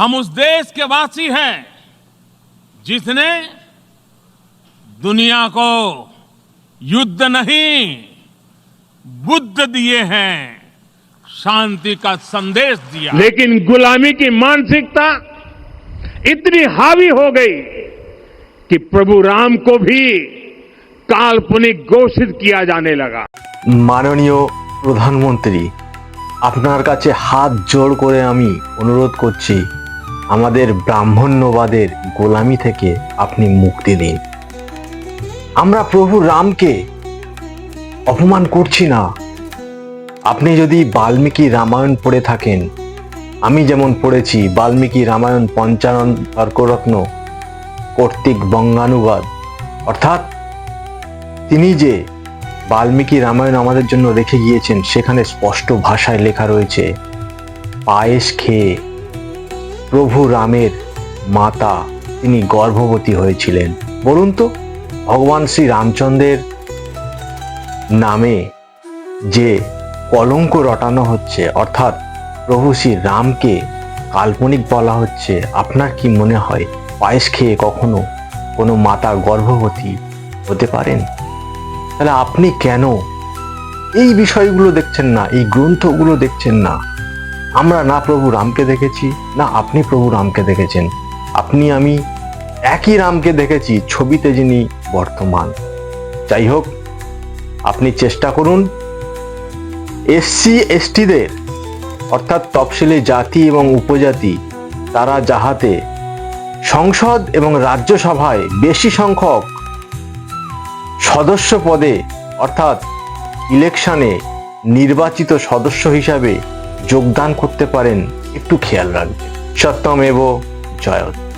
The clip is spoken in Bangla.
हम उस देश के वासी हैं जिसने दुनिया को युद्ध नहीं बुद्ध दिए हैं शांति का संदेश दिया लेकिन गुलामी की मानसिकता इतनी हावी हो गई कि प्रभु राम को भी काल्पनिक घोषित किया जाने लगा মাননীয় প্রধানমন্ত্রী আপনার কাছে হাত জোড় করে আমি অনুরোধ করছি আমাদের ব্রাহ্মণ্যবাদের গোলামি থেকে আপনি মুক্তি দিন। আমরা প্রভু রামকে অপমান করছি না। আপনি যদি বাল্মীকি রামায়ণ পড়ে থাকেন, আমি যেমন পড়েছি বাল্মীকি রামায়ণ পঞ্চানন তর্করত্ন, কর্তৃক বঙ্গানুবাদ, অর্থাৎ তিনি যে বাল্মীকি রামায়ণ আমাদের জন্য রেখে গিয়েছেন, সেখানে স্পষ্ট ভাষায় লেখা রয়েছে, পায়েস খেয়ে প্রভু রামের মাতা তিনি গর্ভবতী হয়েছিলেন। বলুন তো, ভগবান শ্রী রামচন্দ্রের নামে যে কলঙ্ক রটানো হচ্ছে, অর্থাৎ প্রভু শ্রী রামকে কাল্পনিক বলা হচ্ছে, আপনার কি মনে হয় পায়েস খেয়ে কখনো কোনো মাতা গর্ভবতী হতে পারেন? তাহলে আপনি কেন এই বিষয়গুলো দেখছেন না, এই গ্রন্থগুলো দেখছেন না? আমরা না প্রভু রামকে দেখেছি, না আপনি প্রভু রামকে দেখেছেন। আপনি, আমি একই রামকে দেখেছি, ছবিতে যিনি বর্তমান। যাই হোক, আপনি চেষ্টা করুন এসসি এসটিদের অর্থাৎ তফসিলি জাতি এবং উপজাতি, তারা যাহাতে সংসদ এবং রাজ্যসভায় বেশি সংখ্যক সদস্য পদে, অর্থাৎ ইলেকশনে নির্বাচিত সদস্য হিসাবে যোগদান করতে পারেন একটু খেয়াল রাখবেন। সত্যমেব জয়ত